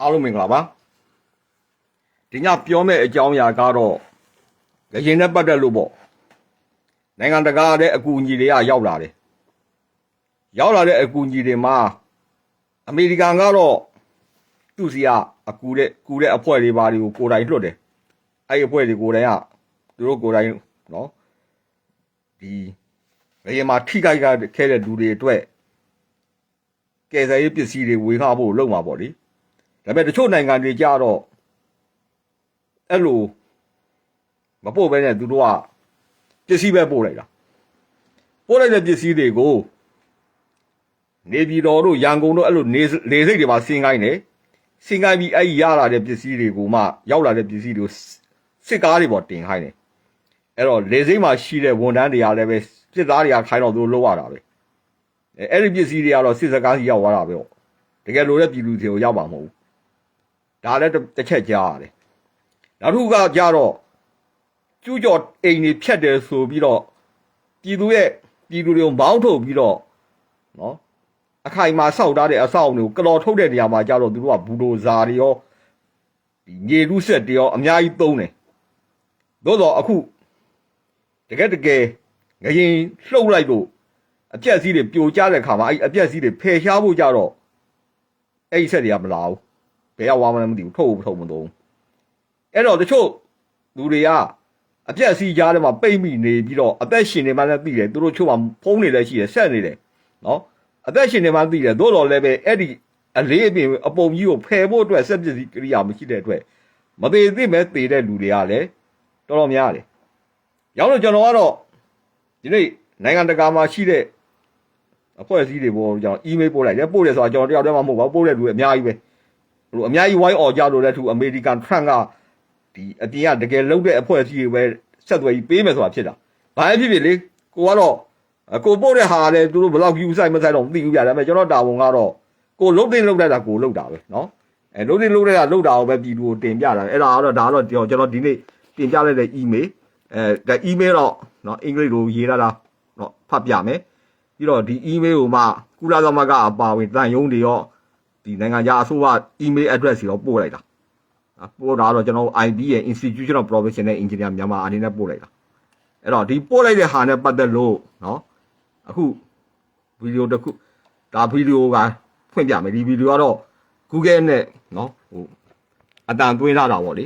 အားလုံးမင်္ဂလာပါဒီညပြောမယ့်အကြောင်းအရာကတော့ငရင်နဲ့ပတ်သက်လို့ပေါ့နိုင်ငံတကာတဲ့အကူအညီတွေကရောက်လာတယ်ရောက်လာတဲ့အကူအညီတွေမှာအမေရိကန်ကတော့သူ့စီကအကူတဲ့ကူတဲ့အဖွဲ့တွေပါတွေကိုကိုယ်တိုင်လွှတ်တယ်အဲ့ဒီအဖွဲ့တွေကိုယ်တိုင်ကသူတို့ကိုယ်တိုင်နော်ဒီငရင်မှာထိခိုက်ခဲ့တဲ့လူတွေအတွက်ကယ်ဆယ်ရေးပစ္စည်းတွေဝေငှဖို့လုပ်မှာပေါ့လေ ဒါပေမဲ့တချို့နိုင်ငံတွေကြတော့အဲ့လိုမပို့ဘဲနဲ့သူတို့ကပစ္စည်းပဲပို့လိုက်တာပို့လိုက်တဲ့ပစ္စည်းတွေကိုနေပြည်တော်တို့ရန်ကုန်တို့အဲ့လိုနေလေစိတ်တွေပါဆင်းခိုင်းတယ်ဆင်းခိုင်းပြီးအဲ့ဒီရလာတဲ့ပစ္စည်းတွေကိုမှရောက်လာတဲ့ပစ္စည်းတွေကိုစစ်ကားတွေပေါ်တင်ခိုင်းတယ်အဲ့တော့လေစိတ်မှာရှိတဲ့ဝန်ထမ်းတွေကလည်းပဲစစ်သားတွေကခိုင်းတော့သူတို့လောက်ရတာပဲအဲ့ဒီပစ္စည်းတွေကတော့စစ်စကားစီရောက်သွားတာပဲပေါ့တကယ်လို့တဲ့ပြည်သူတွေကိုရောက်ပါမဟုတ်ဘူး ဒါလည်းတစ်ချက်ကြားရတယ်နောက်တစ်ခုကကြတော့ကျူးကျော်အိမ်တွေဖြတ်တယ်ဆိုပြီးတော့ပြည်သူရဲ့ပြည်သူတွေကိုမောင်းထုတ်ပြီးတော့နော်အခိုင်အမာစောက်ထားတဲ့အဆောက်အအုံတွေကိုကလော်ထုတ်တဲ့နေရာမှာကြတော့သူတို့ကဘူဒိုဇာတွေရောဒီညေလူဆက်တွေရောအများကြီးသုံးတယ်သို့တော့အခုတကယ်တကယ်ငရင်လှုပ်လိုက်လို့အပြက်စီးတွေပြိုကျတဲ့ခါမှာအဲ့အပြက်စီးတွေဖယ်ရှားဖို့ကြတော့အဲ့ဒီဆက်တွေကမလာဘူး ဘယ်ရောက်သွားမှလည်းမသိဘူးထုတ်ထုတ်မသုံးအဲ့တော့တချို့လူတွေကအပြက်စီကြားထဲမှာပိတ်မိနေပြီးတော့အသက်ရှင်နေမှလည်းသိတယ်သူတို့ချို့မှာဖုံးနေလည်းရှိတယ်ဆက်နေတယ်နော်အသက်ရှင်နေမှသိတယ်သို့တော်လည်းပဲအဲ့ဒီအလေးအပင်အပုံကြီးကိုဖယ်ဖို့အတွက်စက်ပစ္စည်းကိရိယာမရှိတဲ့အတွက်မသေးသေးမဲ့သေတဲ့လူတွေကလည်းတော်တော်များတယ်ရောက်လို့ကျွန်တော်ကတော့ဒီနေ့နိုင်ငံတကာမှာရှိတဲ့အဖွဲ့အစည်းတွေပေါ်ကျွန်တော်အီးမေးလ်ပို့လိုက်တယ်ပို့တယ်ဆိုတာကျွန်တော်တယောက်တည်းမှမဟုတ်ပါဘူးပို့တဲ့လူတွေအများကြီးပဲ ဟိုအများကြီးဝိုင်းအော်ကြလို့လည်းသူအမေရိကန်ထရန့်ကဒီအပြင်ကတကယ်လုံးတဲ့အဖွဲ့အစည်းတွေပဲဆက်သွယ်ပြီးပေးမယ်ဆိုတာဖြစ်တာ။ဘာဖြစ်ဖြစ်လေကိုကတော့အကိုပို့တဲ့ဟာလည်းသူတို့ဘယ်လောက်ယူဆိုင်မဆိုင်တော့မသိဘူးပြဒါပေမဲ့ကျွန်တော်တာဝန်ကတော့ကိုလုံးတင်လုံးတတ်တာကိုလုံးတာပဲနော်။အဲလုံးတင်လုံးတဲ့ကလုံးတာကိုပဲပြည်သူကိုတင်ပြတာအဲ့ဒါကတော့ဒါကတော့ကျွန်တော်ဒီနေ့တင်ပြလိုက်တဲ့ email အဲဒါ email တော့နော်အင်္ဂလိပ်လိုရေးရတာနော်ဖတ်ပြမယ်ပြီးတော့ဒီ email ကိုမှကုလသမဂ္ဂအပါဝင်တန်ယုံတွေရော ဒီနိုင်ငံခြားအစိုးရ email address တွေတော့ပို့လိုက်တာအပို့တာတော့ကျွန်တော် IB ရဲ့ Institution of Professional Engineer မြန်မာအနေနဲ့ပို့လိုက်တာအဲ့တော့ဒီပို့လိုက်တဲ့ဟာနဲ့ပတ်သက်လို့เนาะအခုဗီဒီယိုတစ်ခုဒါဗီဒီယိုကဖွင့်ပြမယ်ဒီဗီဒီယိုကတော့ Google နဲ့เนาะဟိုအတန်သွင်းထားတာပေါ့လေ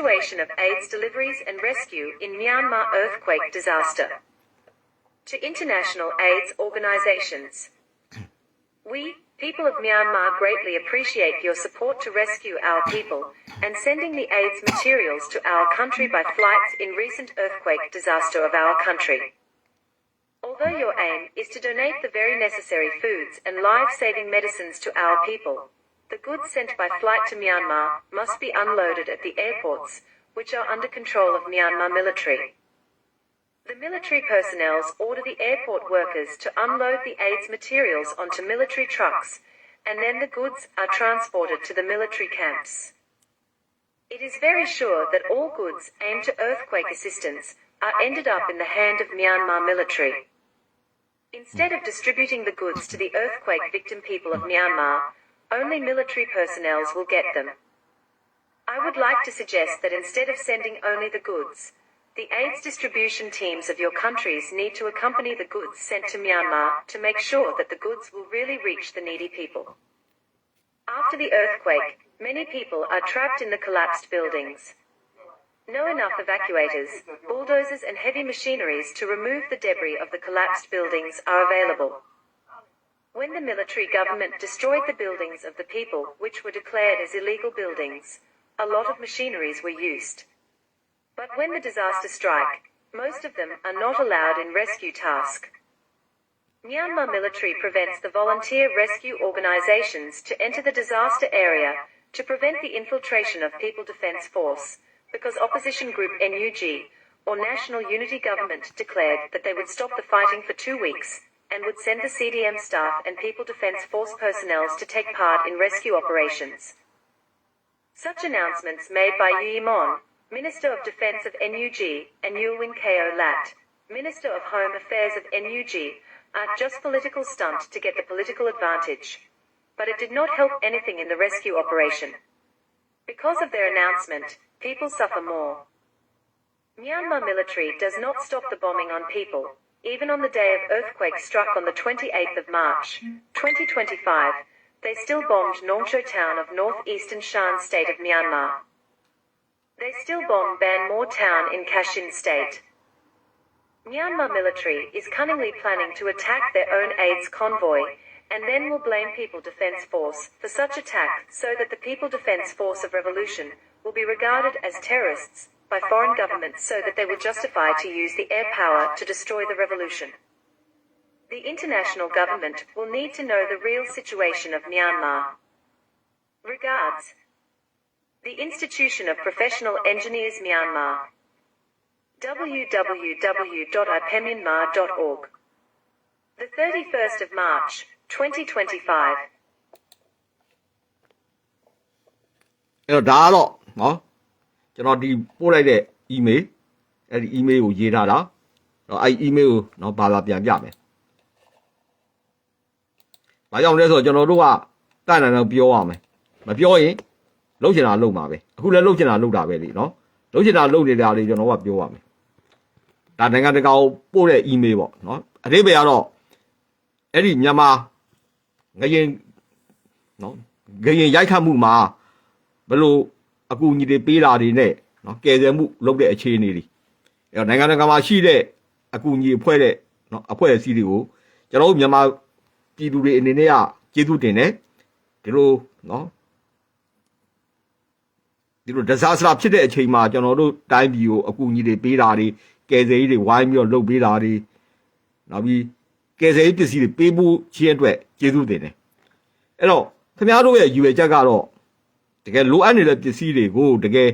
Situation of AIDS deliveries and rescue in Myanmar earthquake disaster. To international AIDS organizations. We, people of Myanmar, greatly appreciate your support to rescue our people and sending the AIDS materials to our country by flights in recent earthquake disaster of our country. Although your aim is to donate the very necessary foods and life-saving medicines to our people, the goods sent by flight to Myanmar must be unloaded at the airports, which are under control of Myanmar military. The military personnel order the airport workers to unload the AIDS materials onto military trucks, and then the goods are transported to the military camps. It is very sure that all goods aimed to earthquake assistance are ended up in the hand of Myanmar military. Instead of distributing the goods to the earthquake victim people of Myanmar, only military personnel will get them. I would like to suggest that instead of sending only the goods, the AIDS distribution teams of your countries need to accompany the goods sent to Myanmar to make sure that the goods will really reach the needy people. After the earthquake, many people are trapped in the collapsed buildings. No enough evacuators, bulldozers, and heavy machineries to remove the debris of the collapsed buildings are available. When the military government destroyed the buildings of the people, which were declared as illegal buildings, a lot of machineries were used. But when the disaster strike, most of them are not allowed in rescue task. Myanmar military prevents the volunteer rescue organizations to enter the disaster area to prevent the infiltration of People Defense Force, because opposition group NUG, or National Unity Government, declared that they would stop the fighting for two weeks, and would send the CDM staff and People Defence Force personnel to take part in rescue operations. Such announcements made by Yu Yimon, Minister of Defence of NUG, and Yulwin Ko Lat, Minister of Home Affairs of NUG, are just political stunt to get the political advantage. But it did not help anything in the rescue operation. Because of their announcement, people suffer more. Myanmar military does not stop the bombing on people, even on the day of earthquake struck on the 28th of March, 2025. They still bombed Nongcho town of northeastern Shan state of Myanmar. They still bomb Ban More town in Kashin state. Myanmar military is cunningly planning to attack their own aids convoy and then will blame People Defense Force for such attack so that the People Defense Force of Revolution will be regarded as terrorists by foreign governments so that they will justify to use the air power to destroy the revolution. The international government will need to know the real situation of Myanmar. Regards. The Institution of Professional Engineers Myanmar. www.ipemyanmar.org. The 31st of March, 2025. အဲ့တော့ဒါကတော့နော် ကျွန်တော်ဒီပို့လိုက်တဲ့ email အဲ့ဒီ email ကိုရေးထားတာတော့အဲ့ဒီ email ကိုနော်ဘာသာပြန်ပြမယ်။ဘာကြောင့်လဲဆိုတော့ကျွန်တော်တို့ကတန်တန်တော့ပြောရမယ်။မပြောရင်လှုပ်ချင်တာလှုပ်မှာပဲ။အခုလည်းလှုပ်ချင်တာလှုပ်တာပဲလေနော်။လှုပ်ချင်တာလှုပ်နေတာလေးကျွန်တော်ကပြောရမယ်။ဒါနိုင်ငံတကာကိုပို့တဲ့ email ပေါ့နော်။အသေးပဲကတော့အဲ့ဒီမြန်မာငရင်နော်ငရင်ရိုက်ခတ်မှုမှာဘယ်လို အကူအညီတွေပေးတာတွေနဲ့နော်ကယ်ဆယ်မှုလုပ်တဲ့အခြေအနေတွေအဲတော့နိုင်ငံတကာမှာရှိတဲ့အကူအညီအဖွဲ့တဲ့နော်အဖွဲ့အစည်းတွေကိုကျွန်တော်တို့မြန်မာပြည်သူတွေအနေနဲ့ကကျေးဇူးတင်တယ်ဒီလိုနော်ဒီလို disaster ဖြစ်တဲ့အချိန်မှာကျွန်တော်တို့တိုင်းပြည်ကိုအကူအညီတွေပေးတာတွေကယ်ဆယ်ရေးတွေဝိုင်းပြီးတော့လုပ်ပေးတာတွေနောက်ပြီးကယ်ဆယ်ရေးပစ္စည်းတွေပေးဖို့ခြင်းအတွက်ကျေးဇူးတင်တယ်အဲ့တော့ခင်ဗျားတို့ရဲ့ယူရချက်ကတော့ တကယ်လိုအပ်နေတဲ့ပစ္စည်းတွေကိုတကယ်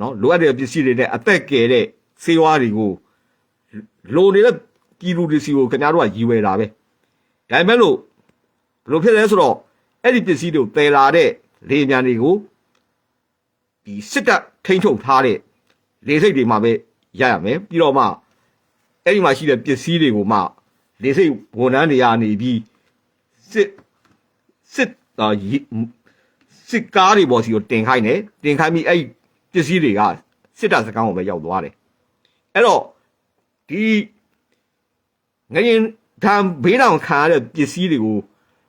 နော်လိုအပ်တဲ့ပစ္စည်းတွေနဲ့အသက်ကယ်တဲ့စေဝါတွေကိုလိုနေတဲ့ပြည်သူတွေစီကိုခင်ဗျားတို့ကရည်ဝယ်တာပဲဒါပေမဲ့လို့ဘယ်လိုဖြစ်လဲဆိုတော့အဲ့ဒီပစ္စည်းတွေကိုတည်လာတဲ့လေယာဉ်တွေကိုဒီစစ်တပ်ထိန်းချုပ်ထားတဲ့လေစိတ်တွေမှာပဲရရမယ်ပြီးတော့မှအဲ့ဒီမှာရှိတဲ့ပစ္စည်းတွေကိုမှလေစိတ်ဝန်ထမ်းတွေကနေပြီးစစ်စစ်အာရီ စစ်ကားတွေပေါ်စီကိုတင်ခိုင်းတယ်တင်ခိုင်းပြီးအဲ့ဒီပစ္စည်းတွေကစစ်တပ်စခန်းကိုပဲရောက်သွားတယ်အဲ့တော့ဒီငရင်ဓာဘေးတောင်ခံရတဲ့ပစ္စည်းတွေကို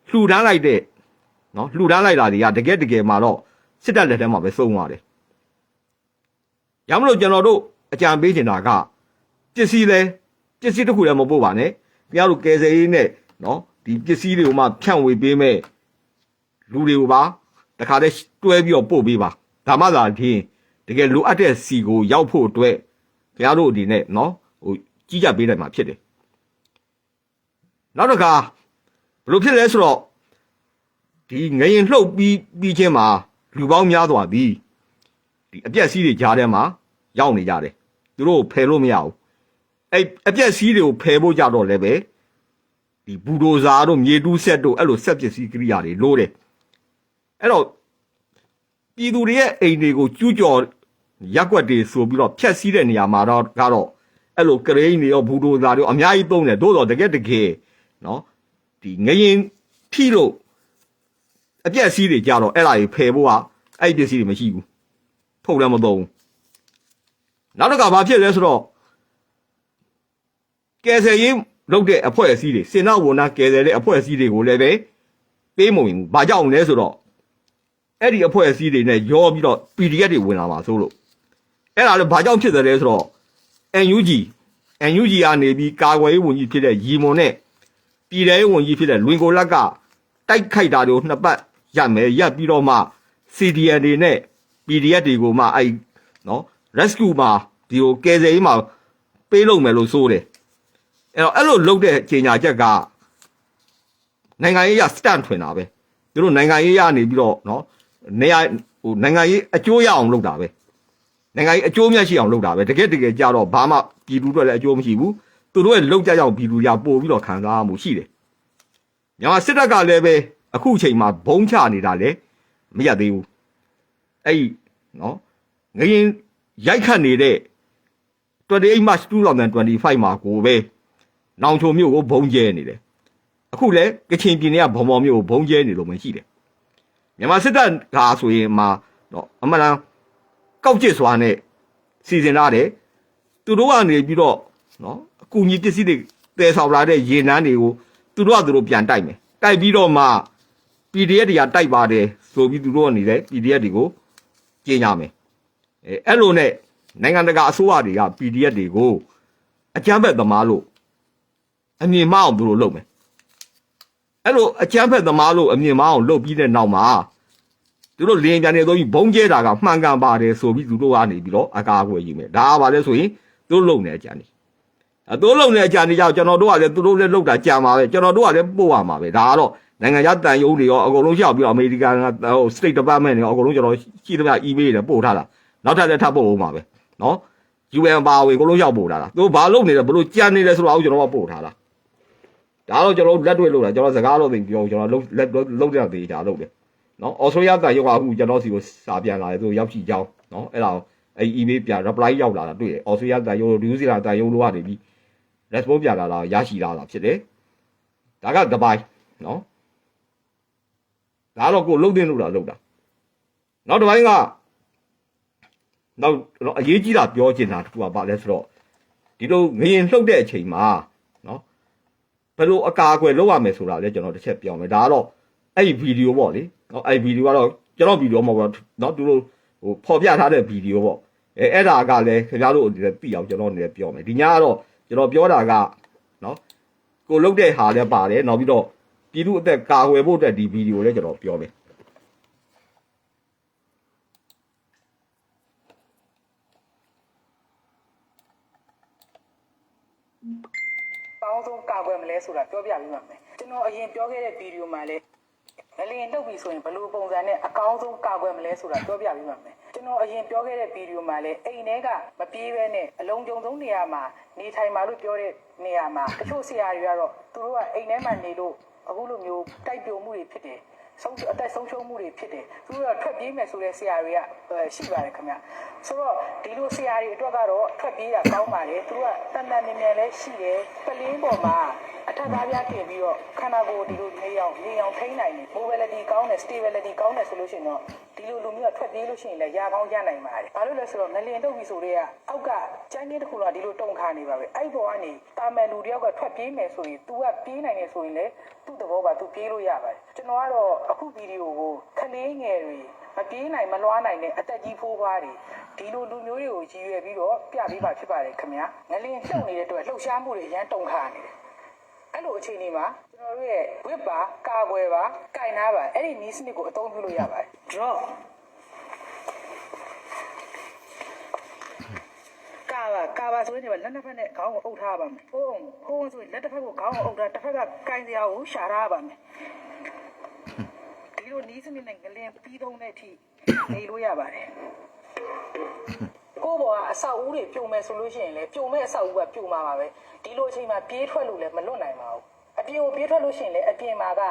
လှူဒန်းလိုက်တဲ့နော်လှူဒန်းလိုက်တာတွေကတကယ်တကယ်မှာတော့စစ်တပ်လက်ထဲမှာပဲစုံသွားတယ်ရမလို့ကျွန်တော်တို့အကြံပေးချင်တာကပစ္စည်းလဲပစ္စည်းတစ်ခုလည်းမပို့ပါနဲ့ခင်ဗျားတို့ကယ်ဆယ်ရေးနဲ့နော်ဒီပစ္စည်းတွေကိုမှဖြန့်ဝေပေးမဲ့လူတွေကိုပါ တခါတည်းတွဲပြီးတော့ပို့ပေးပါဒါမှသာဖြင့်တကယ်လိုအပ်တဲ့စီကိုရောက်ဖို့အတွက်ခင်ဗျားတို့အနေနဲ့နော်ဟိုကြီးကြပ်ပေးနိုင်မှာဖြစ်တယ်နောက်တစ်ခါဘယ်လိုဖြစ်လဲဆိုတော့ဒီငရင်လှုပ်ပြီးပြီးချင်းမှာလူပေါင်းများစွာပြီးဒီအပြက်စီးတွေကြားထဲမှာရောက်နေကြတယ်သူတို့ဖယ်လို့မရဘူးအဲ့အပြက်စီးတွေကိုဖယ်ဖို့ကြတော့လည်းပဲဒီဘူဒိုဇာတို့မြေတူးဆက်တို့အဲ့လိုဆက်ပစ္စည်းကိရိယာတွေလိုတယ် အဲ့တော့ပြည်သူတွေရဲ့အိမ်တွေကိုကျူးကျော်ရက်ွက်တွေဆိုပြီးတော့ဖျက်ဆီးတဲ့နေရာမှာတော့ကတော့အဲ့လိုကရိန်းတွေရောဘူဒိုဇာတွေရောအများကြီးသုံးတယ်သို့တော့တကယ်တကယ်နော်ဒီငရင်ထိလို့အပြက်စီးတွေကြတော့အဲ့ဒါကြီးဖယ်ဖို့ကအဲ့ဒီပစ္စည်းတွေမရှိဘူးထုတ်လည်းမသုံးဘူးနောက်တစ်ခါဘာဖြစ်လဲဆိုတော့ကယ်ဆယ်ရေးလုပ်တဲ့အဖွဲ့အစည်းတွေစင်နာဝန်နာကယ်ဆယ်တဲ့အဖွဲ့အစည်းတွေကိုလည်းပဲပေးမဝင်ဘူး။ဘာကြောင့်လဲဆိုတော့ အဲ့ဒီအဖွဲ့အစည်းတွေနဲ့ရောပြီးတော့ PDF တွေဝင်လာမှာဆိုလို့အဲ့ဒါလည်းဘာကြောင့်ဖြစ်သလဲဆိုတော့ NUG NUG ကနေပြီးကာကွယ်ရေးဝန်ကြီးဖြစ်တဲ့ရီမွန်နဲ့ပြည်ထောင်ဝန်ကြီးဖြစ်တဲ့လွင်ကိုလက်ကတိုက်ခိုက်တာတို့နှစ်ပတ်ရမယ်ရပ်ပြီးတော့မှ CDN တွေနဲ့ PDF တွေကိုမှအဲ့နော် rescue မှာဒီကိုကယ်ဆယ်ရေးမှာပေးလုပ်မယ်လို့ဆိုတယ်အဲ့တော့အဲ့လိုလုပ်တဲ့ကြေညာချက်ကနိုင်ငံရေးရ stand ထွင်တာပဲသူတို့နိုင်ငံရေးရနေပြီးတော့နော် နေရဟိုနိုင်ငံရေးအကျိုးရအောင်လုပ်တာပဲနိုင်ငံရေးအကျိုးမြတ်ရှိအောင်လုပ်တာပဲတကယ်တကယ်ကြတော့ဘာမှပြည်သူတွေလည်းအကျိုးမရှိဘူးသူတို့ရဲ့လောက်ကြကြောင်ပြည်သူရပို့ပြီးတော့ခံစားမှုရှိတယ်မြန်မာစစ်တပ်ကလည်းပဲအခုအချိန်မှာဘုံချနေတာလေမရသေးဘူးအဲ့ဒီနော်ငရင်ရိုက်ခတ်နေတဲ့28 March 2025မှာကိုပဲနောင်ချုံမြို့ကိုဘုံကျဲနေတယ်အခုလည်းကချင်ပြည်နယ်ကဗမော်မြို့ကိုဘုံကျဲနေလို့မရှိတယ် မြန်မာစစ်တပ်ကဆိုရင်မှာတော့အမှန်တန်ကောက်ကျစ်စွာနဲ့စီစဉ်ထားတယ်သူတို့ကနေပြီးတော့နော်အကူအညီပစ္စည်းတွေတည်ဆောင်လာတဲ့ရေနန်းတွေကိုသူတို့ကသူတို့ပြန်တိုက်မယ်တိုက်ပြီးတော့မှ PDF တွေကတိုက်ပါတယ်ဆိုပြီးသူတို့ကနေလေ PDF တွေကိုကြေညာမယ်အဲအဲ့လိုနဲ့နိုင်ငံတကာအစိုးရတွေက PDF တွေကိုအကြမ်းဖက်သမားလို့အမြင်မအောင်သူတို့လုပ်မယ်အဲ့လိုအကြမ်းဖက်သမားလို့အမြင်မအောင်လုပ်ပြီးတဲ့နောက်မှာ သူတို့လင်းပြန်နေတော့ဘုံကျဲတာကမှန်ကန်ပါတယ်ဆိုပြီးသူတို့ကနေပြီးတော့အကာအကွယ်ယူမယ်ဒါကဘာလဲဆိုရင်သူတို့လုံနေကြတယ်အတိုးလုံနေကြတယ်ကြောင့်ကျွန်တော်တို့ကလည်းသူတို့လည်းလုံတာကြံပါပဲကျွန်တော်တို့ကလည်းပို့ရမှာပဲဒါကတော့နိုင်ငံခြားတန်ယုံတွေရောအကုန်လုံးရှောက်ပြီးတော့အမေရိကန်ကဟို State Department တွေရောအကုန်လုံးကျွန်တော်ရှိသမျှ email တွေပို့ထားတာနောက်ထပ်လည်းထပ်ပို့အောင်ပါပဲနော် UN ပါဝင်အကုန်လုံးရှောက်ပို့ထားတာသူဘာလုပ်နေလဲဘလို့ကြံနေလဲဆိုတော့ကျွန်တော်ကပို့ထားတာဒါတော့ကျွန်တော်လက်တွေ့လို့တာကျွန်တော်စကားလို့သိပြောကျွန်တော်လက်လုံးတဲ့သေးချာလုပ်တယ် နော်ဩစတြေးလျတန်ယုံကအခုကျွန်တော်စီကိုစာပြန်လာတယ်သူရောက်ချီကြောင်းနော်အဲ့ဒါအဲ့ email ပြန် reply ရောက်လာတာတွေ့တယ်ဩစတြေးလျတန်ယုံလို့ဒီဥစီလာတန်ယုံလို့ကနေပြီး response ပြန်လာတာရရှိလာတာဖြစ်တယ်ဒါကတပိုင်းနော်ဒါတော့ကိုလှုပ်တင်လို့တာလှုပ်တာနောက်တစ်ပိုင်းကနောက်တော့အရေးကြီးတာပြောချင်တာတခုကဘာလဲဆိုတော့ဒီလိုငရင်လှုပ်တဲ့အချိန်မှာနော်ဘယ်လိုအကာအကွယ်လုပ်ရမယ်ဆိုတာလည်းကျွန်တော်တစ်ချက်ပြောမယ်ဒါကတော့အဲ့ဒီဗီဒီယိုပေါ့လေ နော်အဲ့ဒီဗီဒီယိုကတော့ကျွန်တော်ဗီဒီယိုမဟုတ်ဘူးနော်သူတို့ဟိုပေါ်ပြထားတဲ့ဗီဒီယိုပေါ့အဲအဲ့ဒါကလည်းခင်ဗျားတို့လည်းသိအောင်ကျွန်တော်လည်းပြောမယ်ဒီညကတော့ကျွန်တော်ပြောတာကနော်ကိုလှုပ်တဲ့ဟာလည်းပါတယ်နောက်ပြီးတော့ပြည်သူအသက်ကာကွယ်ဖို့အတွက်ဒီဗီဒီယိုလည်းကျွန်တော်ပြောမယ်ပေါင်းဆုံးကာကွယ်မလဲဆိုတာပြောပြပေးပါမယ်ကျွန်တော်အရင်ပြောခဲ့တဲ့ဗီဒီယိုမှာလည်း ငလျင်လှုပ်ပြီဆိုရင်ဘယ်လိုပုံစံနဲ့အကောင်းဆုံးကာကွယ်မလဲဆိုတာပြောပြပေးပါမယ်ကျွန်တော်အရင်ပြောခဲ့တဲ့ဗီဒီယိုမှာလည်းအိမ်ထဲကမပြေးဘဲနဲ့အလုံးကြုံဆုံးနေရာမှာနေထိုင်ပါလို့ပြောတဲ့နေရာမှာတချို့ဆရာတွေကတော့သူတို့ကအိမ်ထဲမှာနေလို့အခုလိုမျိုးတိုက်ပြုံမှုတွေဖြစ်တယ်ဆုံးအသက်ဆုံးရှုံးမှုတွေဖြစ်တယ်သူတို့ကထွက်ပြေးမယ်ဆိုတဲ့ဆရာတွေကရှိပါတယ်ခင်ဗျဆိုတော့ဒီလိုဆရာတွေအတွက်ကတော့ထွက်ပြေးတာကောင်းပါတယ်သူတို့ကတန်တန်မြင်မြင်လည်းရှိတယ်ပလင်းပေါ်မှာ အထက်သားပြားတင်ပြီးတော့ခန္ဓာကိုယ်ဒီလိုနေအောင်နေအောင်ထိန်းနိုင်တယ် mobility ကောင်းတယ် stability ကောင်းတယ်ဆိုလို့ရှိရင်တော့ဒီလိုလူမျိုးကထွက်ပြေးလို့ရှိရင်လည်းရာကောင်းရနိုင်ပါတယ်ဘာလို့လဲဆိုတော့ငလျင်တုပ်ပြီဆိုတော့အောက်ကကျန်းကျင်းတစ်ခုတော့ဒီလိုတုံခါနေပါပဲအဲ့ပေါ်ကနေတာမန်လူတယောက်ကထွက်ပြေးမယ်ဆိုရင် तू ကပြေးနိုင်တယ်ဆိုရင်လည်းသူ့သဘောပါ तू ပြေးလို့ရပါတယ်ကျွန်တော်ကတော့အခုဗီဒီယိုကိုခလေးငယ်တွေမပြေးနိုင်မလွားနိုင်တဲ့အသက်ကြီးဖိုးဖွားတွေဒီလိုလူမျိုးတွေကိုရည်ရွယ်ပြီးတော့ပြပေးပါဖြစ်ပါတယ်ခင်ဗျာငလျင်လှုပ်နေတဲ့အတွက်လှုပ်ရှားမှုတွေအရန်တုံခါနေတယ် အဲ့လိုအခြေအနေမှာကျွန်တော်တို့ရဲ့ဝစ်ပါကာကွယ်ပါကင်နာပါအဲ့ဒီနီးစနစ်ကိုအသုံးပြုလို့ရပါတယ် drop ကာပါကာပါဆိုရင်ဒီမှာလက်နှစ်ဖက်နဲ့ခေါင်းကိုအုပ်ထားပါမယ်။ဖုံးဖုံးဆိုရင်လက်တစ်ဖက်ကိုခေါင်းကိုအုပ်ထားတစ်ဖက်ကကင်စရာကိုရှာထားပါမယ်။ဒီလိုနီးစနစ်နဲ့ငလင်ပြီးသုံးတဲ့အထိနေလို့ရပါတယ်။ ကိုယ့်ဘောကအဆောက်အဦတွေပြုံမယ်ဆိုလို့ရှိရင်လည်းပြုံမဲ့အဆောက်အဦကပြုံမှာပါပဲဒီလိုအချိန်မှာပြေးထွက်လို့လည်းမလွတ်နိုင်ပါဘူးအပြင်ကိုပြေးထွက်လို့ရှိရင်လည်းအပြင်မှာက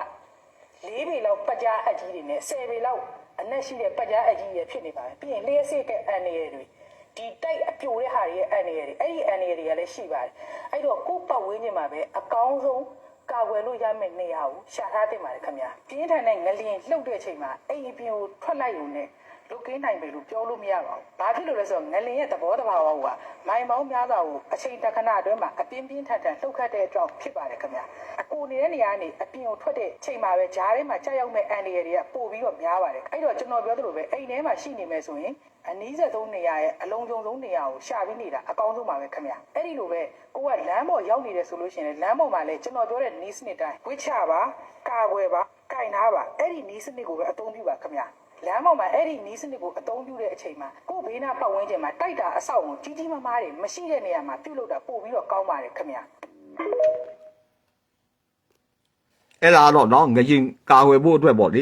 ၄ပေလောက်ပတ်ကြားအကြီးတွေနဲ့၁၀ပေလောက်အနက်ရှိတဲ့ပတ်ကြားအကြီးတွေဖြစ်နေပါတယ်ပြီးရင်လျှက်စစ်ကအန်ရည်တွေဒီတိုက်အပြိုတဲ့ဟာတွေရဲ့အန်ရည်တွေအဲ့ဒီအန်ရည်တွေကလည်းရှိပါတယ်အဲ့တော့ကိုယ့်ပတ်ဝန်းကျင်မှာပဲအကောင်းဆုံးကာကွယ်လို့ရမယ့်နေရာကိုရှာထားတင်ပါတယ်ခင်ဗျာပြင်းထန်တဲ့ငလျင်လှုပ်တဲ့အချိန်မှာအဲ့ဒီအပြင်ကိုထွက်လိုက်ရုံနဲ့ လုတ်ကင်းနိုင်ပြီလို့ပြောလို့မရပါဘူး။ဘာဖြစ်လို့လဲဆိုတော့ငလင်ရဲ့သဘောတဘာဝကမိုင်ပေါင်းများစွာကိုအချိန်တခဏအတွင်းမှာအပြင်းပြင်းထန်ထန်လှုပ်ခတ်တဲ့အကြောင်းဖြစ်ပါတယ်ခင်ဗျာ။အကိုနေတဲ့နေရာကနေအပြင်ကိုထွက်တဲ့ချိန်မှာပဲဂျားထဲမှာကြောက်ရောက်မဲ့အန်ဒီရတွေကပို့ပြီးတော့များပါတယ်။အဲ့တော့ကျွန်တော်ပြောသလိုပဲအိမ်ထဲမှာရှိနေမယ်ဆိုရင်အနည်းဆက်ဆုံးနေရာရဲ့အလုံးစုံဆုံးနေရာကိုရှာပြီးနေတာအကောင်းဆုံးပါပဲခင်ဗျာ။အဲ့ဒီလိုပဲကိုကလမ်းပေါ်ရောက်နေတယ်ဆိုလို့ရှိရင်လမ်းပေါ်မှာလည်းကျွန်တော်ပြောတဲ့နီးစနစ်တိုင်းဝိချပါကာကွယ်ပါကင်ထားပါအဲ့ဒီနီးစနစ်ကိုပဲအသုံးပြုပါခင်ဗျာ။ လမ်းပေါ်မှာအဲ့ဒီနီးစနစ်ကိုအသုံးပြုတဲ့အချိန်မှာကို့ဘေးနားပတ်ဝန်းကျင်မှာတိုက်တာအဆောက်အုံကြီးကြီးမားမားတွေမရှိတဲ့နေရာမှာပြုတ်လို့တာပို့ပြီးတော့ကောင်းပါတယ်ခင်ဗျာ အဲ့ဒါကတော့เนาะငရင်ကာကွယ်ဖို့အတွက်ပေါ့လေ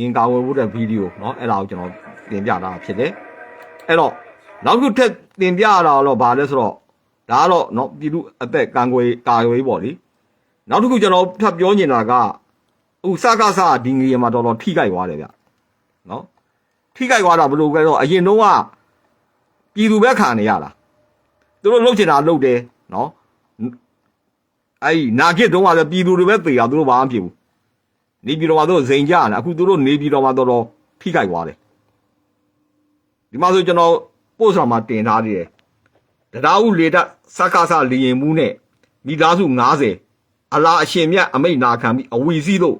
ရင်ကာကွယ်ဖို့အတွက်ဗီဒီယိုเนาะအဲ့ဒါကိုကျွန်တော်တင်ပြတာဖြစ်တယ်အဲ့တော့နောက်တစ်ခုထပ်တင်ပြရတာတော့ဗာလဲဆိုတော့ဒါကတော့เนาะပြည်သူအသက်ကာကွယ်ကာကွယ်ပေါ့လေနောက်တစ်ခုကျွန်တော်ထပ်ပြောနေတာက အခုစကားစားဒီငရေမှာတော်တော်ထိကြိုက်သွားတယ်ဗျ နော်ထိကြိုက်သွားတာဘယ်လိုလဲတော့အရင်တုန်းကပြည်သူပဲခံနေရတာသူတို့လှုပ်ချင်တာလှုပ်တယ်နော်အဲ့ဒီနာဂစ်တုန်းကလည်းပြည်သူတွေပဲသေတာသူတို့ဘာမှမဖြစ်ဘူးနေပြည်တော်မှာသူတို့ဇိမ်ကြတယ်အခုသူတို့နေပြည်တော်မှာတော်တော်ထိကြိုက်သွားတယ်ဒီမှာဆိုကျွန်တော်ပို့ဆောင်မှာတင်ထားသေးတယ်တရားဥလေတက်စကားစားလီရင်မှုနဲ့မိသားစု90အလားအရှင်မြတ်အမိတ်နာခံပြီးအဝီစီးတို့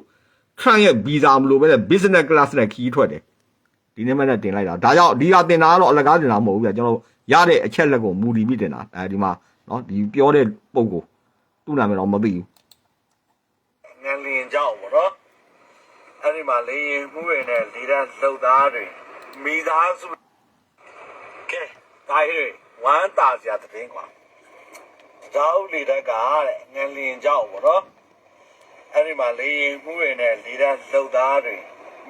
ခန့်ရဲ့ဗီဇာမလို့ပဲလေ business class နဲ့ခီးထွက်တယ်ဒီနေ့မှလည်းတင်လိုက်တာဒါကြောင့်ဒီဟာတင်တာကတော့အလကားတင်တာမဟုတ်ဘူးဗျကျွန်တော်ရတဲ့အချက်လက်ကိုမူတည်ပြီးတင်တာအဲဒီမှာနော်ဒီပြောတဲ့ပုံကိုသူ့နာမည်တော့မသိဘူးငလင်ကြောက်ပေါ့နော်အဲ့ဒီမှာလေရင်မှုတွေနဲ့လေတန်းလှုပ်သားတွေမိသားစုကဲဒါရီဝမ်းတာစရာတဲ့ကွာကြောက်လေတက်ကတဲ့ငလင်ကြောက်ပေါ့နော် အဲ့ဒီမှာလေရင်မှုတွေနဲ့လေတန်းလှုပ်သားတွေ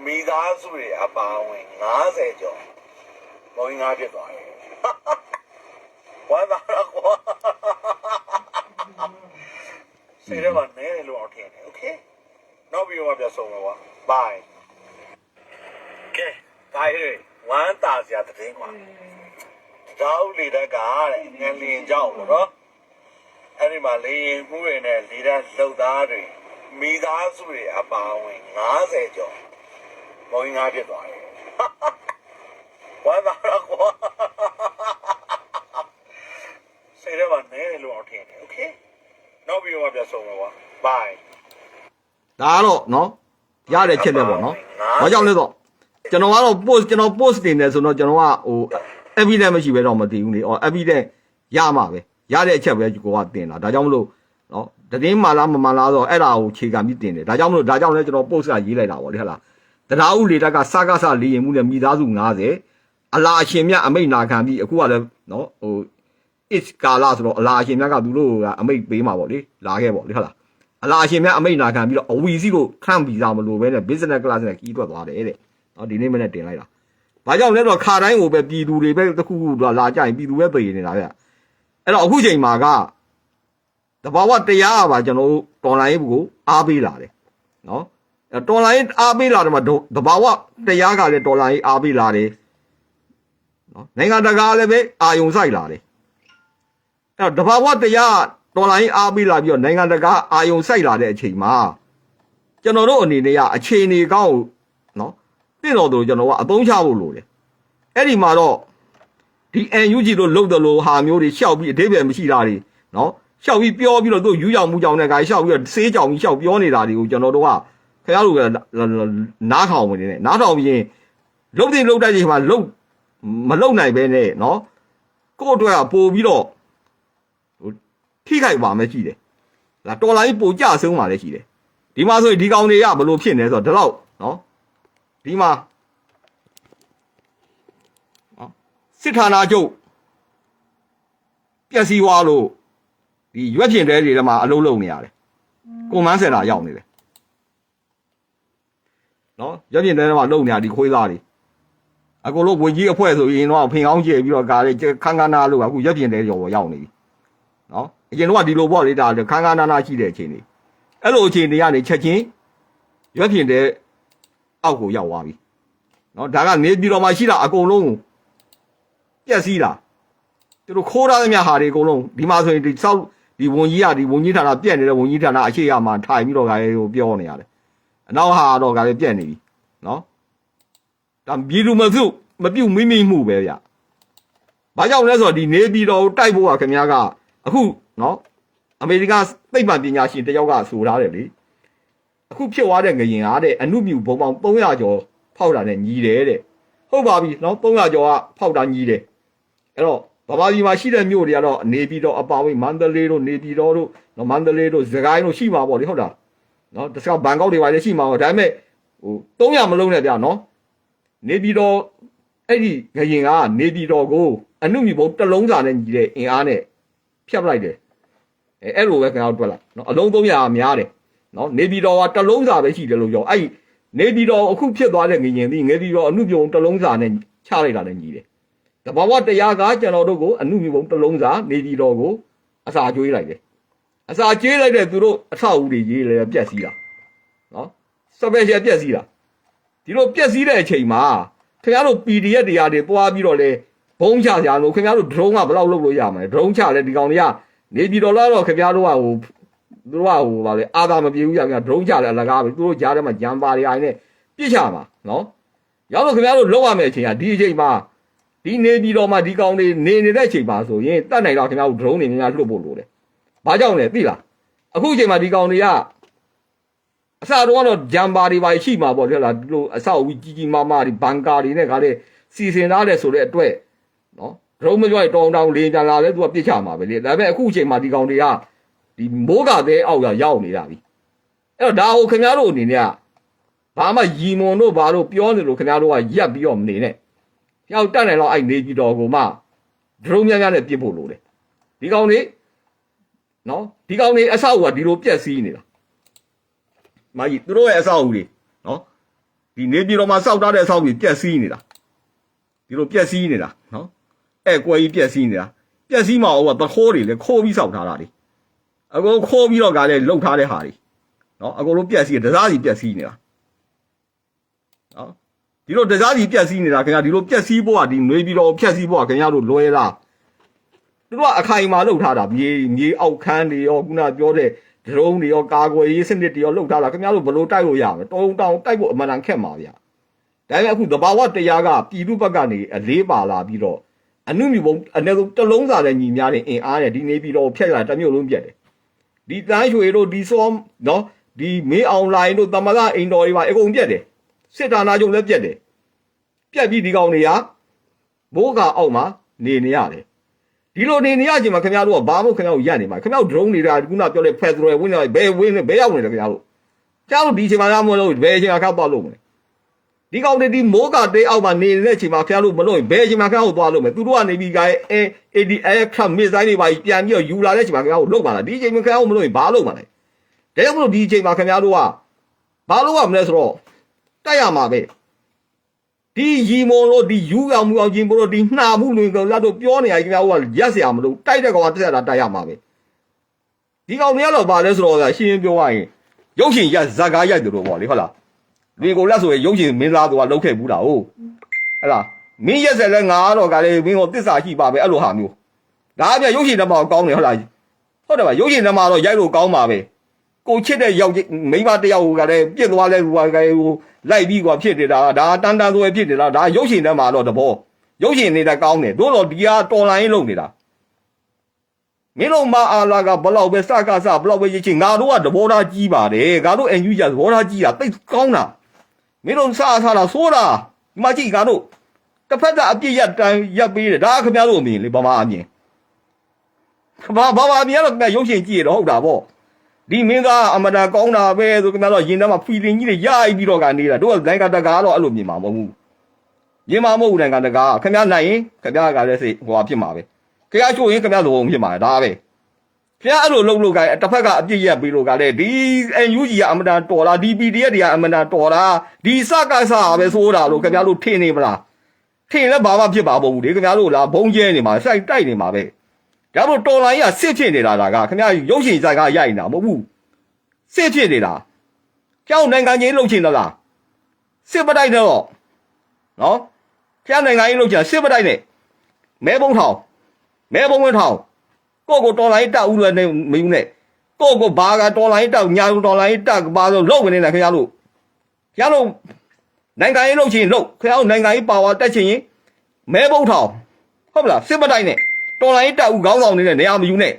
မိသားစုတွေအပါအဝင်90ကျော်ဘုံငါဖြစ်သွားတယ်ဝမ်းသာတော့ကွာ စိတ်ထဲမှာနဲတယ်လို့အောင်ထင်တယ်โอเคနောက်ပြီးတော့ပြန်ဆုံးမယ်ကွာ bye ကဲဒါရီဝမ်းတာစရာတဲ့ကွာကြောက်လေတက်ကတဲ့ငလင်ကြောက်ပေါ့နော်အဲ့ဒီမှာလေရင်မှုတွေနဲ့လေတန်းလှုပ်သားတွေ မိသားစုတွေအပါအဝင်90ကျော်ဘုံငါဖြစ်သွားတယ်ဝမ်းသာတော့ကွာစိတ်ထဲမှာနဲတယ်လို့အောင်ထင်တယ်โอเค နောက်ပြီးတော့ပြန်ဆုံးမယ်ကွာ bye ဒါကတော့နော်ရတဲ့ချက်လက်ပေါ့နော်ဘာကြောင့်လဲဆိုတော့ကျွန်တော်ကတော့ post ကျွန်တော် post တင်တယ်ဆိုတော့ကျွန်တော်ကဟို evidence မရှိဘဲတော့မသိဘူးလေအော် evidence ရမှာပဲရတဲ့အချက်ပဲကိုကတင်တာဒါကြောင့်မလို့နော် တည်င်းမှလားမမှန်လားဆိုတော့အဲ့ဒါကိုခြေခံပြီးတင်တယ်ဒါကြောင့်မလို့ဒါကြောင့်လဲကျွန်တော် post ကရေးလိုက်တာပေါ့လေဟဟလားတရားဥလေတက်ကစကားစလေရင်မှုနဲ့မိသားစု90အလားအရှင်မြတ်အမိတ်နာခံပြီးအခုကလည်းနော်ဟို is ကာလာဆိုတော့အလားအရှင်မြတ်ကသူတို့ကအမိတ်ပေးမှာပေါ့လေလာခဲ့ပေါ့လေဟုတ်လားအလားအရှင်မြတ်အမိတ်နာခံပြီးတော့အဝီစီကိုခန့်ပြီးသားမလို့ပဲနဲ့ business class နဲ့ကြီးထွက်သွားတယ်တဲ့နော်ဒီနေ့မနေ့တင်လိုက်တာဘာကြောင့်လဲတော့ခါတိုင်းကိုပဲပြည်သူတွေပဲတစ်ခုခုလာကြရင်ပြည်သူပဲပြည်နေတာဗျအဲ့တော့အခုချိန်မှာက တဘာဝတရားပါကျွန်တော်တို့တော်လိုင်းကိုအားပေးလာတယ်နော်အဲ့တော်လိုင်းအားပေးလာတယ်မှာတဘာဝတရားကလည်းတော်လိုင်းအားပေးလာတယ်နော်နိုင်ငံတကာလည်းပဲအာယုံဆိုင်လာတယ်အဲ့တော့တဘာဝတရားတော်လိုင်းအားပေးလာပြီးတော့နိုင်ငံတကာအာယုံစိုက်လာတဲ့အချိန်မှာကျွန်တော်တို့အနေနဲ့ကအခြေအနေကောင်းကိုနော်တင့်တော်တို့ကျွန်တော်ကအသုံးချဖို့လိုတယ်အဲ့ဒီမှာတော့ဒီ NUG တို့လုတ်တယ်လို့ဟာမျိုးတွေရှောက်ပြီးအတိပ္ပယ်မရှိတာတွေနော် ရှောက်ပြီးပြောပြီးတော့သူ့ယူကြောင်မှုကြောင်တဲ့ခါရှောက်ပြီးတော့ဆေးကြောင်ပြီးရှောက်ပြောနေတာတွေကိုကျွန်တော်တို့ကခင်ဗျားတို့ကနားထောင်ဝင်နေတယ်နားထောင်ပြီးရင်လုတ်တဲ့လုတ်တဲ့ချိန်မှာလုတ်မလုတ်နိုင်ပဲနဲ့နော်ကိုယ့်အတွက်ကပို့ပြီးတော့ထိခိုက်ပါမယ်ရှိတယ်။ဒါတော်လိုင်းပိုကြဆုံးပါလေရှိတယ်။ဒီမှာဆိုရင်ဒီကောင်တွေကဘလို့ဖြစ်နေလဲဆိုတော့ဒီလောက်နော်ဒီမှာနော်စစ်ဌာနချုပ်ပျက်စီးသွားလို့ ဒီရွက်ပြင်တဲတွေထဲမှာအလုံးလုံးနေရတယ်။ကွန်မန်းစင်တာရောက်နေတယ်။နော်ရွက်ပြင်တဲထဲမှာလုံနေရဒီခွေးသားတွေအကုန်လုံးဝင်ကြီးအဖွဲ့ဆိုရင်တော့ဖင်ကောင်းကျဲပြီးတော့ကားလေးခန်းခန်းနာလို့အခုရွက်ပြင်တဲကျော်ပေါ်ရောက်နေပြီ။နော်အရင်တော့ကဒီလိုပေါ့လေဒါခန်းခန်းနာနာရှိတဲ့အချိန်လေးအဲ့လိုအချိန်တွေကနေချက်ချင်းရွက်ဖြင်တဲ့အောက်ကိုရောက်သွားပြီနော်ဒါကနေပြည်တော်မှာရှိတာအကုန်လုံးပြက်စီးတာသူတို့ခိုးထားသမျှဟာတွေအကုန်လုံးဒီမှာဆိုရင်ဒီစောက် ဒီဝန်ကြီးကဒီဝန်ကြီးဌာနပြက်နေတဲ့ဝန်ကြီးဌာနအခြေရမှာထိုင်ပြီးတော့ခါလေးကိုပြောနေရတယ်အနောက်ဟာတော့ခါလေးပြက်နေပြီနော်ဒါပြည်သူမစုမပြုတ်မိမိမှုပဲဗျဘာကြောင့်လဲဆိုတော့ဒီနေပြည်တော်ကိုတိုက်ဖို့ကခင်ဗျားကအခုနော်အမေရိကသိပ္ပံပညာရှင်တယောက်ကဆိုထားတယ်လေအခုဖြစ်သွားတဲ့ငရင်အားတဲ့အနုမြူဘုံပေါင်း300ကျော်ဖောက်တာနဲ့ညီတယ်တဲ့ဟုတ်ပါပြီနော်300ကျော်ကဖောက်တာညီတယ်အဲ့တော့ ဗမာပြည်မှာရှိတဲ့မြို့တွေကတော့နေပြည်တော်အပါအဝင်မန္တလေးတို့နေပြည်တော်တို့နော်မန္တလေးတို့စကိုင်းတို့ရှိမှာပေါ့လေဟုတ်လားနော်တခြားဘန်ကောက်တွေပါလည်းရှိမှာပေါ့ဒါပေမဲ့ဟို300မလုံးနဲ့ဗျာနော်နေပြည်တော်အဲ့ဒီငရင်ကနေပြည်တော်ကိုအနုမြူဘုံတစ်လုံးစာနဲ့ညီတဲ့အင်အားနဲ့ဖြတ်ပလိုက်တယ်အဲအဲ့လိုပဲခင်ဗျားတို့တွက်လိုက်နော်အလုံး300ကများတယ်နော်နေပြည်တော်ကတစ်လုံးစာပဲရှိတယ်လို့ပြောအဲ့ဒီနေပြည်တော်အခုဖြစ်သွားတဲ့ငရင်ဒီငပြည်တော်အနုမြူဘုံတစ်လုံးစာနဲ့ချလိုက်တာနဲ့ညီတယ် တဘာဝတရားကကျွန်တော်တို့ကိုအနုမြူဘုံတစ်လုံးစာနေပြည်တော်ကိုအစာကျွေးလိုက်တယ်အစာကျွေးလိုက်တဲ့သူတို့အဆောက်အဦတွေရေးလဲပြက်စီးတာနော်စပယ်ရှယ်ပြက်စီးတာဒီလိုပြက်စီးတဲ့အချိန်မှာခင်ဗျားတို့ PDF တရားတွေတွားပြီးတော့လေဘုံချကြလို့ခင်ဗျားတို့ drone ကဘယ်လောက်လုပ်လို့ရမလဲ drone ချလဲဒီကောင်တွေကနေပြည်တော်လာတော့ခင်ဗျားတို့ကဟိုသူတို့ကဟိုဗာလေအာသာမပြေဘူးကြခင်ဗျာ drone ချလဲအလကားပဲသူတို့ကြားထဲမှာဂျမ်ပါတွေအိုင်နဲ့ပြစ်ချမှာနော်ရောက်တော့ခင်ဗျားတို့လောက်ရမယ့်အချိန်ကဒီအချိန်မှာ ဒီနေပြည်တော်မှာဒီကောင်တွေနေနေတဲ့အချိန်မှာဆိုရင်တတ်နိုင်တော့ခင်ဗျားတို့ drone တွေများများလွှတ်ဖို့လိုတယ်ဘာကြောင့်လဲသိလားအခုအချိန်မှာဒီကောင်တွေကအစတော့ကတော့ဂျမ်ပါတွေပါရှိမှာပေါ့လေလားဒီလိုအဆောက်အဦကြီးကြီးမားမားဒီဘန်ကာတွေနဲ့ခါတဲ့စီစဉ်ထားတယ်ဆိုတဲ့အတွက်နော်ဒရုံးမကျွိုက်တောင်းတောင်းလေးပြန်လာလဲသူကပြစ်ချမှာပဲလေဒါပေမဲ့အခုအချိန်မှာဒီကောင်တွေကဒီမိုးကသေးအောက်ကရောက်နေတာပြီအဲ့တော့ဒါကိုခင်ဗျားတို့အနေနဲ့ကဘာမှရီမွန်တို့ဘာလို့ပြောနေလို့ခင်ဗျားတို့ကရက်ပြီးတော့မနေနဲ့ ရောက်တက်နိုင်တော့အဲ့နေကြီးတော်ကိုမှဒရုံးများများနဲ့ပြစ်ဖို့လိုတယ်ဒီကောင်တွေနော်ဒီကောင်တွေအဆောက်ကဒီလိုပြက်စီးနေတာမာကြီးသူတို့ရဲ့အဆောက်အဦတွေနော်ဒီနေပြည်တော်မှာစောက်ထားတဲ့အဆောက်အဦတွေပြက်စီးနေတာဒီလိုပြက်စီးနေတာနော်အဲကွယ်ကြီးပြက်စီးနေတာပြက်စီးမအောင်ကသခိုးတွေလေခိုးပြီးစောက်ထားတာလေအကုန်ခိုးပြီးတော့ကလည်းလှုပ်ထားတဲ့ဟာတွေနော်အကုန်လုံးပြက်စီးဒစားစီပြက်စီးနေတာနော် ဒီလိုဒစားစီပြက်စီးနေတာခင်ဗျာဒီလိုပြက်စီးဖို့ကဒီနွေပြီးတော့ဖြက်စီးဖို့ကခင်ဗျားတို့လွဲလားသူတို့ကအခိုင်အမာလှုပ်ထားတာမြေမြေအောက်ခန်းတွေရောခုနပြောတဲ့ဒရုန်းတွေရောကာကွယ်ရေးစနစ်တွေရောလှုပ်ထားတာခင်ဗျားတို့ဘယ်လိုတိုက်လို့ရမလဲတုံးတောင်တိုက်ဖို့အမှန်တန်ခက်မှာဗျာဒါပေမဲ့အခုသဘာဝတရားကပြည်သူဘက်ကနေအလေးပါလာပြီးတော့အနုမြဘုံအနည်းဆုံးတစ်လုံးစာနဲ့ညီများတဲ့အင်အားနဲ့ဒီနေပြီးတော့ဖြတ်ရတာတစ်မျိုးလုံးပြတ်တယ်ဒီတန်းရွှေတို့ဒီစောနော်ဒီမေးအောင်လိုင်းတို့တမလာအိမ်တော်တွေပါအကုန်ပြတ်တယ် စစ်တာနာချုပ်လည်းပြတ်တယ်ပြတ်ပြီးဒီကောင်တွေကမိုးကအောက်မှာနေနေရတယ်ဒီလိုနေနေရချင်းမှာခင်ဗျားတို့ကဘာမှခင်ဗျားတို့ရက်နေမှာခင်ဗျားတို့ drone တွေကခုနပြောတဲ့ federal ဝင်းနေဘယ်ဝင်းဘယ်ရောက်နေလဲခင်ဗျားတို့ကျားတို့ဒီချိန်မှာမလို့ဘယ်ချိန်မှာခောက်ပေါ့လို့မလဲဒီကောင်တွေဒီမိုးကတေးအောက်မှာနေနေတဲ့အချိန်မှာဖျားလို့မလို့ရင်ဘယ်အချိန်မှာဖျားကိုသွားလို့မယ်သူတို့ကနေပြီးကဲအဲ ADF ခတ်မစ်ဇိုင်းတွေပါကြီးပြန်ပြီးတော့ယူလာတဲ့အချိန်မှာဖျားကိုလုတ်ပါလားဒီအချိန်မှာဖျားကိုမလို့ရင်ဘာလုတ်ပါလဲဒါကြောင့်မလို့ဒီအချိန်မှာခင်ဗျားတို့ကဘာလို့ရမလဲဆိုတော့ တိုက်ရမှာပဲဒီရီမွန်လို့ဒီယူအောင်မှုအောင်ချင်းဘလို့ဒီနှာမှုလွင်ကောင်တို့ပြောနေရခင်ဗျားတို့ကရက်เสียမလို့တိုက်တဲ့ကောင်ကတက်ရတာတိုက်ရမှာပဲဒီကောင်တွေကတော့ဘာလဲဆိုတော့ရှင်းရှင်းပြောရရင်ရုပ်ရှင်ရက်ဇက်ကားရိုက်တယ်လို့ပေါ့လေဟုတ်လား လင်ကိုလက်ဆိုရင်ရုပ်ရှင်မင်းသားသူကလောက်ခဲ့ဘူးတာဟုတ်ဟဲ့လားမင်းရက်ဆက်လဲငါတော့ကလည်းမင်းကိုတစ္ဆာရှိပါပဲအဲ့လိုဟာမျိုးဒါအပြရုပ်ရှင်ဓမ္မကောင်းတယ်ဟုတ်လားဟုတ်တယ်ပါရုပ်ရှင်ဓမ္မတော့ရိုက်လို့ကောင်းပါပဲကိုချစ်တဲ့ယောက်မိန်းမတစ်ယောက်ကလည်းပြစ်သွားလဲဟိုကဟို လိုက်ပြီးကွာဖြစ်နေတာဒါတန်တန်သွဲဖြစ်နေတာဒါရုပ်ရှင်ဓမ္မတော့တဘောရုပ်ရှင်နေတာကောင်းတယ်တို့တော့ဒီဟာတော်လိုင်းလုပ်နေတာမင်းတို့မအားလာကဘလောက်ပဲစကားစဘလောက်ပဲရချင်းငါတို့ကသဘောထားကြီးပါတယ်ငါတို့အန်ယူရသဘောထားကြီးတာတိတ်ကောင်းတာမင်းတို့စားစားတာဆိုးတာဒီမှာကြည့်ကားတို့တစ်ဖက်ကအပြစ်ရက်တိုင်းရက်ပေးတယ်ဒါကခင်ဗျားတို့အမြင်လေဘာမှအမြင်ဘာဘာဘာအမြင်တော့ခင်ဗျာရုပ်ရှင်ကြည့်ရတော့ဟုတ်တာပေါ့ ဒီမင်းသားအမတာကောင်းတာပဲဆိုခင်ဗျားတို့ရင်ထဲမှာ feeling ကြီးတွေရိုက်ပြီးတော့ကနေတာတို့ကလိုင်းကတကားတော့အဲ့လိုမြင်မှာမဟုတ်ဘူးမြင်မှာမဟုတ်ဘူးလိုင်းကတကားခင်ဗျားနိုင်ရင်ခင်ဗျားကလည်းစိတ်ဟိုဟာဖြစ်မှာပဲခင်ဗျားချို့ရင်ခင်ဗျားလိုုံဖြစ်မှာဒါပဲဖျားအဲ့လိုလှုပ်လို့ကတစ်ဖက်ကအပြစ်ရက်ပြီးလို့ကလည်းဒီ NUG ကအမတန်တော်လားဒီ PDF တွေကအမတန်တော်လားဒီစကစပဲဆိုတာလို့ခင်ဗျားတို့ထင်နေမလားထင်လည်းဘာမှဖြစ်ပါမဟုတ်ဘူးလေခင်ဗျားတို့လားဘုံကျဲနေမှာစိုက်တိုက်နေမှာပဲ ဒါတို့တော်လိုင်းကစစ်ဖြစ်နေတာဒါကခင်ဗျားရုပ်ရှင်ဆိုင်ကရိုက်နေတာမဟုတ်ဘူးစစ်ဖြစ်နေတာကျောင်းနိုင်ငံချင်းလှုပ်ချင်သလားစစ်ပတိုက်တော့နော်ကျောင်းနိုင်ငံချင်းလှုပ်ချင်စစ်ပတိုက်နဲ့မဲဘုံထောင်မဲဘုံဝင်းထောင်ကိုယ့်ကိုတော်လိုင်းတက်ဦးလည်းနေမယူနဲ့ကိုယ့်ကိုဘာကတော်လိုင်းတက်ညာတော်လိုင်းတက်ပါဆိုလောက်နေတယ်ခင်ဗျားတို့ခင်ဗျားတို့နိုင်ငံရေးလုပ်ချင်လုပ်ခင်ဗျားတို့နိုင်ငံရေးပါဝါတက်ချင်ရင်မဲဘုံထောင်ဟုတ်မလားစစ်မတိုက်နဲ့ တော်လိုင်းတက်ဦးခေါင်းဆောင်နေတဲ့နေရာမယူနဲ့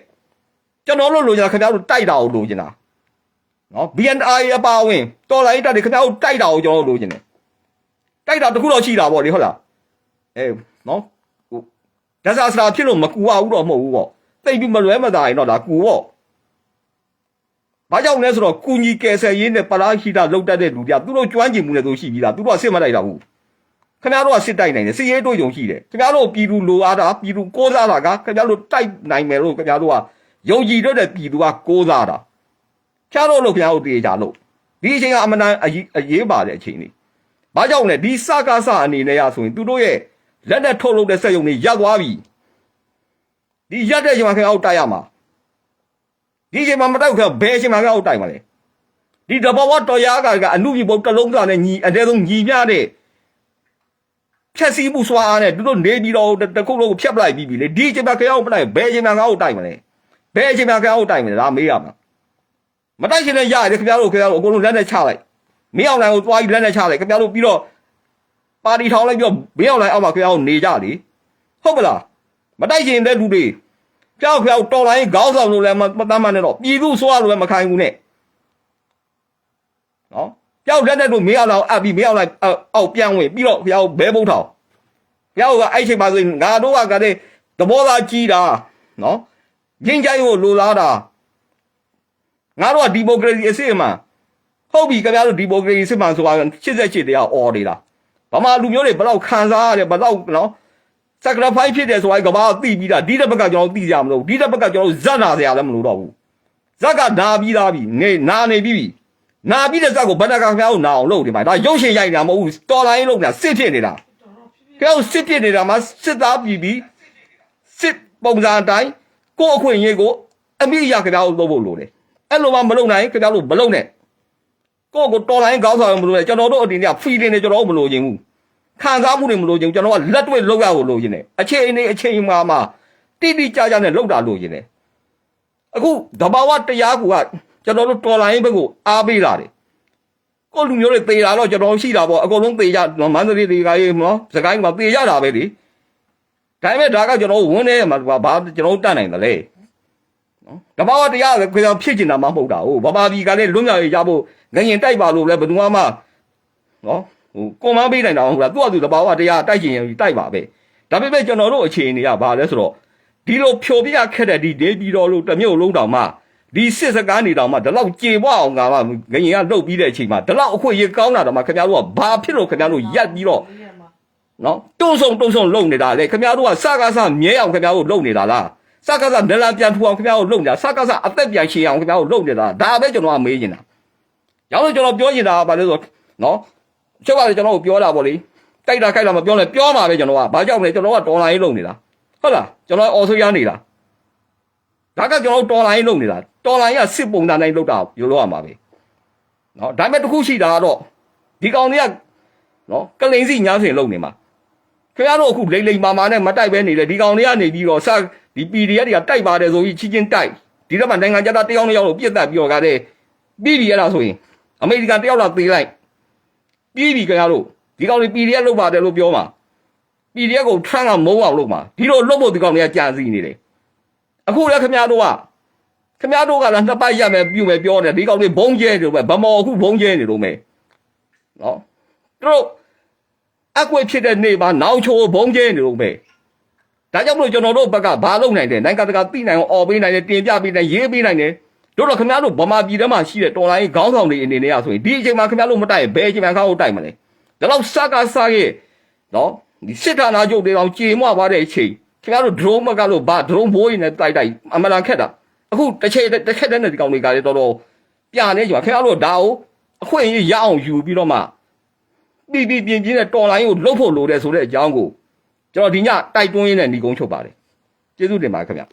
ကျွန်တော်တို့လိုချင်တာခင်ဗျားတို့တိုက်တာကိုလိုချင်တာနော် BNI အပါဝင်တော်လိုင်းတက်တွေခင်ဗျားတို့တိုက်တာကိုကျွန်တော်တို့လိုချင်တယ်တိုက်တာတခုတော့ရှိတာပေါ့လေဟုတ်လားအဲနော်ဟိုဒါစားစရာဖြစ်လို့မကူအောင်တော့မဟုတ်ဘူးပေါ့တိတ်ပြီးမလွဲမသာရင်တော့ဒါကူပေါ့ဘာကြောင့်လဲဆိုတော့ကုညီကယ်ဆယ်ရေးနဲ့ပလာဟိတလောက်တတ်တဲ့လူတွေကသူတို့ကျွမ်းကျင်မှုနဲ့သူရှိပြီးသားသူတို့ကစစ်မတိုက်တာဘူး ခင်ဗျားတို့ကစစ်တိုက်နိုင်တယ်စစ်ရေးတို့ယုံရှိတယ်ခင်ဗျားတို့ပြည်သူလိုအားတာပြည်သူကိုးစားတာကခင်ဗျားတို့တိုက်နိုင်မယ်လို့ခင်ဗျားတို့ကယုံကြည်တော့တဲ့ပြည်သူကကိုးစားတာချားတော့လို့ခင်ဗျားတို့တေးကြလို့ဒီအချိန်ကအမှန်တန်အရေးအရေးပါတဲ့အချိန်လေးဘာကြောင့်လဲဒီစကားစအနေနဲ့ရဆိုရင်သူတို့ရဲ့လက်နဲ့ထုတ်လုပ်တဲ့စက်ယုံတွေရပ်သွားပြီဒီရက်တဲ့ချိန်မှာခင်ဗျားတို့တိုက်ရမှာဒီချိန်မှာမတိုက်ဘူးခင်ဗျားဘယ်ချိန်မှာခင်ဗျားတို့တိုက်မှာလဲဒီဒီတဘောတော်ရကကအမှုပြဘုတ်တစ်လုံးသားနဲ့ညီအတဲဆုံးညီပြတဲ့ ဖြက်စီးမှုစွာအားနဲ့သူတို့နေပြီးတော့တခုလုံးကိုဖျက်ပလိုက်ပြီးပြီလေဒီအချိန်မှာခရောက်ပလိုက်ဘယ်အချိန်မှာငါ့ကိုတိုက်မလဲဘယ်အချိန်မှာခရောက်တိုက်မလဲဒါမေးရမှာမတိုက်ရှင်လည်းရတယ်ခင်ဗျားတို့ခင်ဗျားတို့အကုန်လုံးလက်နဲ့ချလိုက်မင်းအောင်လိုင်ကိုသွားပြီးလက်နဲ့ချလိုက်ခင်ဗျားတို့ပြီးတော့ပါတီထောင်လိုက်ပြီးတော့မင်းအောင်လိုင်အောက်မှာခင်ဗျားတို့နေကြလေဟုတ်ပလားမတိုက်ရှင်တဲ့လူတွေကြောက်ကြောက်တော်လိုင်းခေါင်းဆောင်လို့လည်းမတမ်းမနဲ့တော့ပြည်သူဆိုရလို့လည်းမခိုင်းဘူးနဲ့နော် ကြောက်လက်နဲ့တို့မင်းအောင်လောက်အပ်ပြီးမင်းအောင်လိုက်အောက်ပြန်ဝင်ပြီးတော့ခင်ဗျားတို့ဘဲဘုတ်ထောင်ခင်ဗျားတို့ကအဲ့ချိန်မှာဆိုရင်ငါတို့ကကတဲ့သဘောသားကြီးတာနော်ငင်းကြိုင်းကိုလိုလားတာငါတို့ကဒီမိုကရေစီအစစ်အမှန်ဟုတ်ပြီခင်ဗျားတို့ဒီမိုကရေစီအစစ်အမှန်ဆိုတာ88တရားអော်နေတာဗမာလူမျိုးတွေဘယ်တော့ခံစားရတယ်ဘယ်တော့နော် sacrifice ဖြစ်တယ်ဆိုတာကဘာသိပြီးတာဒီတစ်ဘက်ကကျွန်တော်သိကြမလို့ဒီတစ်ဘက်ကကျွန်တော်ဇက်နာစရာလည်းမလိုတော့ဘူးဇက်ကနာပြီးသားပြီနေနာနေပြီးပြီ နာပြီးတဲ့ဇက်ကိုဘဏ္ဍာကခင်ဗျားကိုနာအောင်လုပ်နေပါဒါရုပ်ရှင်ရိုက်တာမဟုတ်ဘူးတော်လိုင်းလုပ်နေတာစစ်ဖြစ်နေတာခင်ဗျားတို့စစ်ဖြစ်နေတာမှာစစ်သားပြီးပြီးစစ်ပုံစံအတိုင်းကိုယ့်အခွင့်အရေးကိုအမိရခင်ဗျားကိုလုပ်ဖို့လိုတယ်အဲ့လိုမှမလုပ်နိုင်ခင်ဗျားတို့မလုပ်နဲ့ကိုယ့်ကိုတော်လိုင်းကောင်းဆောင်မလို့လေကျွန်တော်တို့အတင်က feeling နဲ့ကျွန်တော်တို့မလိုချင်ဘူးခံစားမှုတွေမလို့ခြင်းကျွန်တော်ကလက်တွေ့လောက်ရဖို့လိုချင်တယ်အချိန်နဲ့အချိန်မှာမှတိတိကျကျနဲ့လောက်တာလိုချင်တယ်အခုတဘာဝတရားကူက ကျွန်တော်တို့တော်လိုင်းဘက်ကိုအားပေးတာတယ်ကိုလူမျိုးတွေသေတာတော့ကျွန်တော်ရှိတာပေါ့အကုန်လုံးသေကြမန္တလေးတွေကရေးနော်စကိုင်းကသေကြတာပဲလေဒါပေမဲ့ဒါကကျွန်တော်ဝန်းနေမှာဘာကျွန်တော်တတ်နိုင်တယ်လေနော်တဘာဝတရားကကျွန်တော်ဖြစ်ကျင်တာမှမဟုတ်တာဟုတ်ဘာဘာဒီကလည်းလွတ်မြောက်ရေးရဖို့ငရင်တိုက်ပါလို့လည်းဘယ်သူမှနော်ဟိုကွန်မန်းပေးနိုင်တာဟုတ်လားသူ့အတူတဘာဝတရားတိုက်ချင်ရင်တိုက်ပါပဲဒါပေမဲ့ကျွန်တော်တို့အခြေအနေကဘာလဲဆိုတော့ဒီလိုဖြိုပြခက်တဲ့ဒီဒေပြီးတော်လို့တစ်မျိုးလုံးတောင်မှ ဒီစစ်စကားနေတောင်မှဒီလောက်ကြေပွားအောင်ကမှငရင်ကလှုပ်ပြီးတဲ့အချိန်မှာဒီလောက်အခွင့်အရေးကောင်းတာတော့မှခင်ဗျားတို့ကဘာဖြစ်လို့ခင်ဗျားတို့ရက်ပြီးတော့နော်တုံးဆုံတုံးဆုံလုံနေတာလေခင်ဗျားတို့ကစကားစမြဲအောင်ခင်ဗျားတို့လုံနေတာလားစကားစနလန်ပြန်ထူအောင်ခင်ဗျားတို့လုံနေတာစကားစအသက်ပြန်ရှည်အောင်ခင်ဗျားတို့လုံနေတာဒါပဲကျွန်တော်ကမေးနေတာရောက်လို့ကျွန်တော်ပြောနေတာကဘာလဲဆိုတော့နော်ကျုပ်ကလည်းကျွန်တော်ကိုပြောတာပေါ့လေတိုက်တာခိုက်တာမပြောနဲ့ပြောမှာပဲကျွန်တော်ကဘာကြောင့်လဲကျွန်တော်ကဒေါ်လာရေးလုပ်နေတာဟုတ်လားကျွန်တော်အော်ဆိုရနေတာ ဒါကကျွန်တော်ဒေါ်လာရေးလုပ်နေတာဒေါ်လာရေးကစစ်ပုံစံတိုင်းလုပ်တာပြောလို့ရမှာပဲနော်ဒါပေမဲ့တစ်ခုရှိတာကတော့ဒီကောင်တွေကနော်ကလိန်စီညားစင်လုပ်နေမှာခင်ဗျားတို့အခုလိမ့်လိမ့်မာမာနဲ့မတိုက်ပဲနေလေဒီကောင်တွေကနေပြီးတော့စဒီ PDF တွေကတိုက်ပါတယ်ဆိုပြီးချင်းချင်းတိုက်ဒီတော့မှနိုင်ငံခြားသားတယောက်တစ်ယောက်ကိုပြစ်တက်ပြီးတော့ကတဲ့ပြီးပြီရတာဆိုရင်အမေရိကန်တယောက်လောက်သေးလိုက်ပြီးပြီခင်ဗျားတို့ဒီကောင်တွေ PDF လောက်ပါတယ်လို့ပြောမှာ PDF ကို trend ကမုန်းအောင်လုပ်မှာဒီလိုလုပ်ဖို့ဒီကောင်တွေကကြံစည်နေတယ် အခုလည်းခင်ဗျားတို့ကခင်ဗျားတို့ကလည်းနှစ်ပတ်ရမယ်ပြုမယ်ပြောတယ်ဒီကောင်တွေဘုံကျဲနေလို့ပဲဗမော်အခုဘုံကျဲနေလို့မယ်နော်သူတို့အကွေဖြစ်တဲ့နေ့မှာနောင်ချိုဘုံကျဲနေလို့ပဲဒါကြောင့်မလို့ကျွန်တော်တို့ဘက်ကဘာလုပ်နိုင်တယ်နိုင်ငံတကာသိနိုင်အောင်អော်ပေးနိုင်တယ်တင်ပြပေးနိုင်ရေးပေးနိုင်တယ်တို့တော့ခင်ဗျားတို့ဗမာပြည်ထဲမှာရှိတဲ့တော်လိုင်းခေါင်းဆောင်တွေအနေနဲ့ရဆိုရင်ဒီအချိန်မှာခင်ဗျားတို့မတိုက်ဘယ်အချိန်မှာခေါင်းကိုတိုက်မလဲဒါတော့စကားစားရဲ့နော်ဒီစစ်ဌာနချုပ်တွေအောင်ကြေမွသွားတဲ့အချိန် ခင်ဗျားတို့ drone မကလို့ဘာ drone ဘိုးရင်းနဲ့တိုက်တိုက်အမှန်တန်ခက်တာအခုတစ်ချိန်တစ်ခက်တဲ့ဒီကောင်တွေကလည်းတော်တော်ပြနေကြပါခင်ဗျားတို့ဒါကိုအခွင့်အရေးရအောင်ယူပြီးတော့မှပြည်ပြည်ပြင်းပြင်းနဲ့တော်လိုင်းကိုလှုပ်ဖို့လိုတယ်ဆိုတဲ့အကြောင်းကိုကျွန်တော်ဒီညတိုက်တွန်းရင်းနဲ့ညီကုန်းချုပ်ပါတယ်ကျေးဇူးတင်ပါတယ်ခင်ဗျာ